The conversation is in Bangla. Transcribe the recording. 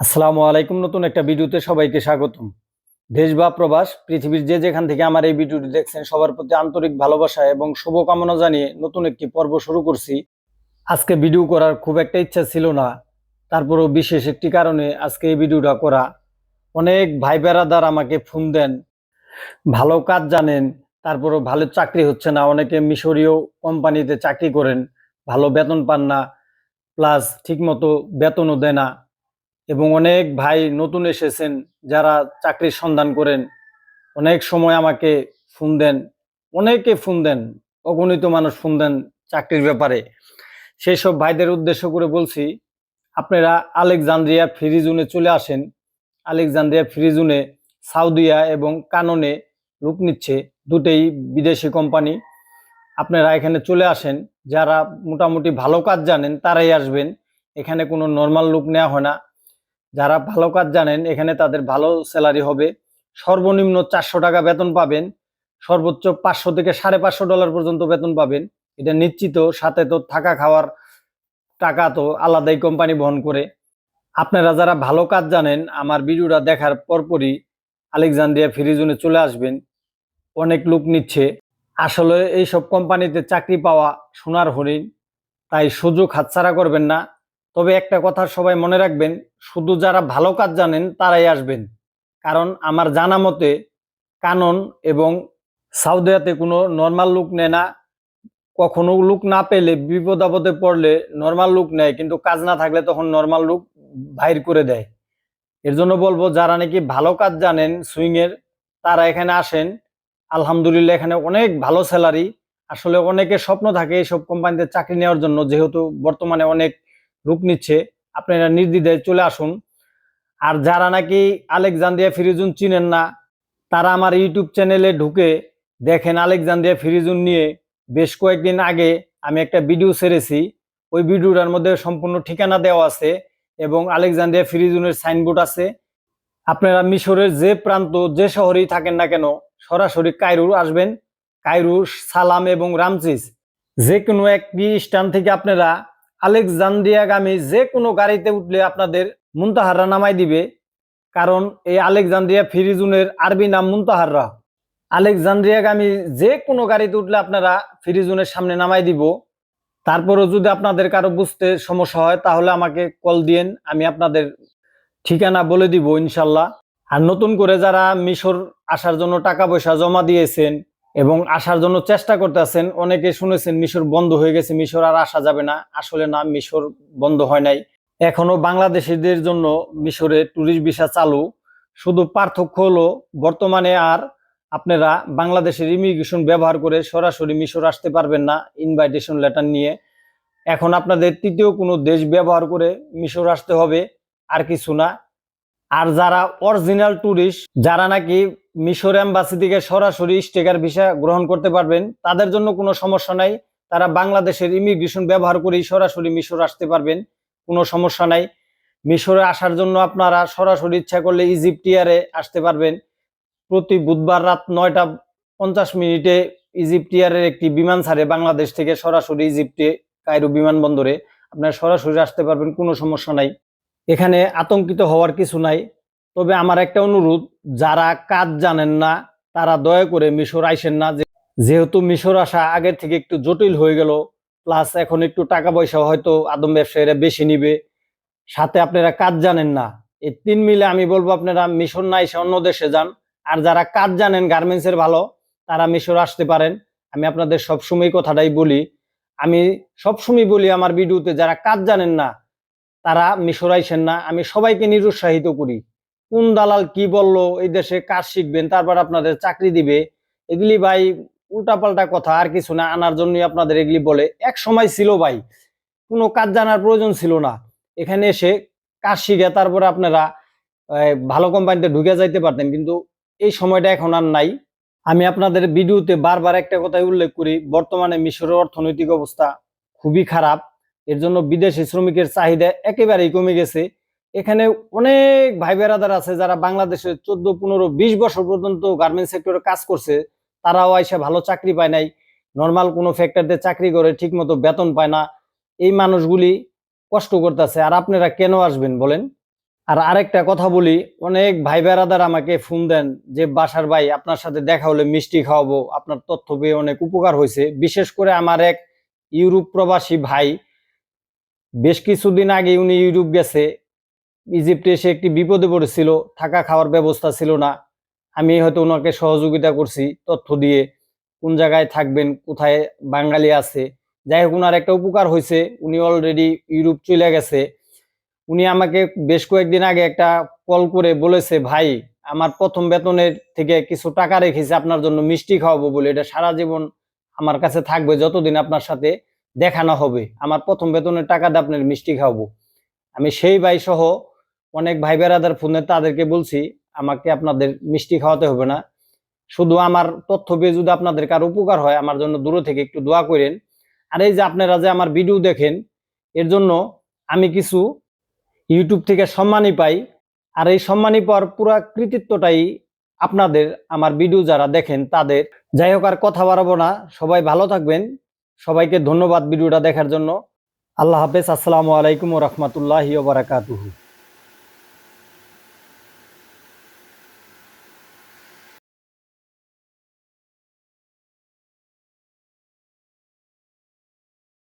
আসসালামু আলাইকুম। নতুন একটা ভিডিওতে সবাইকে স্বাগতম। দেশ বা প্রবাস, পৃথিবীর যে যেখান থেকে আমার এই ভিডিওটি দেখছেন, সবার প্রতি আন্তরিক ভালোবাসা এবং শুভকামনা জানিয়ে নতুন একটি পর্ব শুরু করছি। আজকে ভিডিও করার খুব একটা ইচ্ছা ছিল না। তারপরেও বিশেষ একটি কারণে আজকে এই ভিডিওটা করা। অনেক ভাই বেড়াদার আমাকে ফোন দেন, ভালো কাজ জানেন, তারপরেও ভালো চাকরি হচ্ছে না। অনেকে মিশরীয় কোম্পানিতে চাকরি করেন, ভালো বেতন পান না, প্লাস ঠিকমতো বেতনও দেয় না। এবং অনেক ভাই নতুন এসেছেন যারা চাকরির সন্ধান করেন। অনেক সময় আমাকে ফোন দেন। অনেকে ফোন দেন, অগণিত মানুষ ফোন দেন চাকরির ব্যাপারে। সেই সব ভাইদের উদ্দেশ্য করে বলছি, আপনারা আলেকজান্দ্রিয়া ফ্রি জোনে চলে আসেন। আলেকজান্দ্রিয়া ফ্রি জোনে সাউদিয়া এবং কাননে রূপ নিচ্ছে দুটেই বিদেশি কোম্পানি। আপনারা এখানে চলে আসেন, যারা মোটামুটি ভালো কাজ জানেন তারাই আসবেন। এখানে কোনো নর্মাল লুক নেওয়া হয় না। যারা ভালো কাজ জানেন, এখানে তাদের ভালো স্যালারি হবে। সর্বনিম্ন চারশো টাকা বেতন পাবেন। সর্বোচ্চ পাঁচশো থেকে সাড়ে পাঁচশো ডলার পর্যন্ত বেতন পাবেন। এটা নিশ্চিত, সাথে তো থাকা খাওয়ার টাকা তো আলাদাই কোম্পানি বহন করে। আপনারা যারা ভালো কাজ জানেন, আমার ভিডিওটা দেখার পরপরই আলেকজান্দ্রিয়া ফ্রিজনে চলে আসবেন। অনেক লোক নিচ্ছে। আসলে এইসব কোম্পানিতে চাকরি পাওয়া সোনার হরিণ। তাই সুযোগ হাতছাড়া করবেন না। তবে একটা কথা সবাই মনে রাখবেন, শুধু যারা ভালো কাজ জানেন তারাই আসবেন। কারণ আমার জানা মতে কানন এবং সাউদিয়াতে কোনো নর্মাল লুক নেয় না। কখনো লুক না পেলে, বিপদ আপদে পড়লে নর্মাল লুক নেয়, কিন্তু কাজ না থাকলে তখন নর্মাল লুক বাইর করে দেয়। এর জন্য বলব, যারা নাকি ভালো কাজ জানেন সুইংয়ের তারা এখানে আসেন। আলহামদুলিল্লাহ, এখানে অনেক ভালো স্যালারি আসলে অনেকের স্বপ্ন থাকে এইসব কোম্পানিতে চাকরি নেওয়ার জন্য, যেহেতু বর্তমানে অনেক রূপ নিচ্ছে, আপনারা নির্দ্বিধায় চলে আসুন। আর যারা নাকি আলেকজান্দ্রিয়া ফিরিজুন চিনেন না, তারা আমার ইউটিউব চ্যানেলে ঢুকে দেখেন আলেকজান্দ্রিয়া ফিরিজুন নিয়ে। বেশ কয়েকদিন আগে আমি একটা ভিডিও ছেড়েছি, ওই ভিডিওটার মধ্যে সম্পূর্ণ ঠিকানা দেওয়া আছে এবং আলেকজান্দ্রিয়া ফিরিজুনের সাইনবোর্ড আছে। আপনারা মিশরের যে প্রান্ত, যে শহরেই থাকেন না কেন, সরাসরি কায়রুর আসবেন। কায়রুর সালাম এবং রামচিস যে কোনো একটি স্থান থেকে আপনারা আলেকজান্দ্রিয়াগামী যে কোনো গাড়িতে উঠলে আপনাদের মুন্তাহাররা নামাই দিবে। কারণ এই আলেকজান্দ্রিয়া ফিরিজুনের আরবি নাম মুন্তাহাররা। আলেকজান্দ্রিয়াগামী যে কোনো গাড়িতে উঠলে আপনারা ফিরিজুনের সামনে নামাই দিব। তারপরেও যদি আপনাদের কারও বুঝতে সমস্যা হয়, তাহলে আমাকে কল দিয়েন, আমি আপনাদের ঠিকানা বলে দিব ইনশাল্লাহ। আর নতুন করে যারা মিশর আসার জন্য টাকা পয়সা জমা দিয়েছেন এবং আসার জন্য চেষ্টা করতেছেন। অনেকে শুনেছেন মিশর বন্ধ হয়ে গেছে, মিশর আর আসা যাবে না। আসলে না, মিশর বন্ধ হয় নাই। এখনও বাংলাদেশিদের জন্য মিশরে ট্যুরিস্ট ভিসা চালু। শুধু পার্থক্য হলো, বর্তমানে আর আপনারা বাংলাদেশের ইমিগ্রেশন ব্যবহার করে সরাসরি মিশর আসতে পারবেন না ইনভাইটেশন লেটার নিয়ে। এখন আপনাদের তৃতীয় কোনো দেশ ব্যবহার করে মিশর আসতে হবে, আর কিছু না। আর যারা অরিজিনাল ট্যুরিস্ট যারা নাকি মিশর এম্বাসি থেকে সরাসরি স্টেকার ভিসা গ্রহণ করতে পারবেন। তাদের জন্য কোনো সমস্যা নাই। তারা বাংলাদেশের ইমিগ্রেশন ব্যবহার করেই সরাসরি মিশর আসতে পারবেন। কোনো সমস্যা নাই। মিশরে আসার জন্য আপনারা সরাসরি ইচ্ছা করলে ইজিপ্ট ইয়ারে আসতে পারবেন। প্রতি বুধবার রাত নয়টা পঞ্চাশ মিনিটে ইজিপ্ট ইয়ারের একটি বিমান ছাড়ে বাংলাদেশ থেকে সরাসরি ইজিপ্টে, কায়রো বিমানবন্দরে। আপনারা সরাসরি আসতে পারবেন, কোনো সমস্যা নাই। এখানে আতঙ্কিত হওয়ার কিছু নাই। তবে আমার একটা অনুরোধ, যারা কাজ জানেন না, তারা দয়া করে মিশর আইসেন না। যেহেতু মিশর আসা আগের থেকে একটু জটিল হয়ে গেল, প্লাস এখন একটু টাকা পয়সা হয়তো আদম ব্যবসায়ীরা বেশি নিবে। সাথে আপনারা কাজ জানেন না এই তিন মিলে আমি বলব আপনারা মিশর না এসে অন্য দেশে যান। আর যারা কাজ জানেন গার্মেন্টস এর ভালো, তারা মিশর আসতে পারেন। আমি আপনাদের সবসময় কথাটাই বলি। আমি সবসময় বলি আমার ভিডিওতে, যারা কাজ জানেন না, তারা মিশর আইসেন না। আমি সবাইকে নিরুৎসাহিত করি। কোন দালাল কি বলল, এই দেশে কাজ শিখবেন, তারপর আপনাদের চাকরি দিবে। এগুলি ভাই উল্টাপাল্টা কথা, আর কিছু না, আনার জন্যই আপনাদের এগুলি বলে। এক সময় ছিল ভাই, কোনো কাজ জানার প্রয়োজন ছিল না। এখানে এসে কাজ শিখে তারপরে আপনারা ভালো কোম্পানিতে ঢুকে যাইতে পারতেন। কিন্তু এই সময়টা এখন আর নাই। আমি আপনাদের ভিডিওতে বারবার একটা কথাই উল্লেখ করি, বর্তমানে মিশরের অর্থনৈতিক অবস্থা খুবই খারাপ। এর জন্য বিদেশি শ্রমিকের চাহিদা একেবারেই কমে গেছে। এখানে অনেক ভাই বেড়াদার আছে যারা বাংলাদেশে চোদ্দ, পনেরো, বিশ বছর পর্যন্ত গার্মেন্ট সেক্টরে কাজ করছে, তারাও আইসা ভালো চাকরি পায় নাই। নর্মাল কোনো ফ্যাক্টরিতে চাকরি করে ঠিক মতো বেতন পায় না। এই মানুষগুলি কষ্ট করতেছে। আর আপনারা কেন আসবেন বলেন? আর আরেকটা কথা বলি, অনেক ভাই বেড়াদার আমাকে ফোন দেন যে, বাসার ভাই, আপনার সাথে দেখা হলে মিষ্টি খাওয়াবো। আপনার তথ্য পেয়ে অনেক উপকার হয়েছে। বিশেষ করে আমার এক ইউরোপ প্রবাসী ভাই, বেশ কিছুদিন আগে উনি ইউরোপ গেছে। ইজিপ্টে এসে একটি বিপদে পড়েছিল, থাকা খাওয়ার ব্যবস্থা ছিল না। আমি হয়তো ওনাকে সহযোগিতা করছি, তথ্য দিয়ে কোন জায়গায় থাকবেন, কোথায় বাঙালি আছে। যাই হোক ওনার একটা উপকার হয়েছে, উনি অলরেডি ইউরোপ চলে গেছে। উনি আমাকে বেশ কয়েকদিন আগে একটা কল করে বলেছে, ভাই, আমার প্রথম বেতনের থেকে কিছু টাকা রেখেছি, আপনার জন্য মিষ্টি খাওয়াবো বলে। এটা সারা জীবন আমার কাছে থাকবে, যতদিন আপনার সাথে দেখানো হবে। আমার প্রথম বেতনের টাকা দিয়ে আপনার মিষ্টি খাওয়াবো। আমি সেই ভাই সহ অনেক ভাই বেড়াদার ফোনে তাদেরকে বলছি, আমাকে আপনাদের মিষ্টি খাওয়াতে হবে না। শুধু আমার তথ্য পেয়ে যদি আপনাদের কার উপকার হয়, আমার জন্য দূরে থেকে একটু দোয়া করেন। আর এই যে আপনারা যে আমার ভিডিও দেখেন, এর জন্য আমি কিছু ইউটিউব থেকে সম্মানই পাই। আর এই সম্মানী পাওয়ার পুরা কৃতিত্বটাই আপনাদের আমার ভিডিও যারা দেখেন, তাদের। যাই হোক, আর কথা বাড়াবো না। সবাই ভালো থাকবেন। সবাইকে ধন্যবাদ ভিডিওটা দেখার জন্য। আল্লাহ হাফেজ। আসসালামু আলাইকুম রহমতুল্লাহ বারাকাতুহু।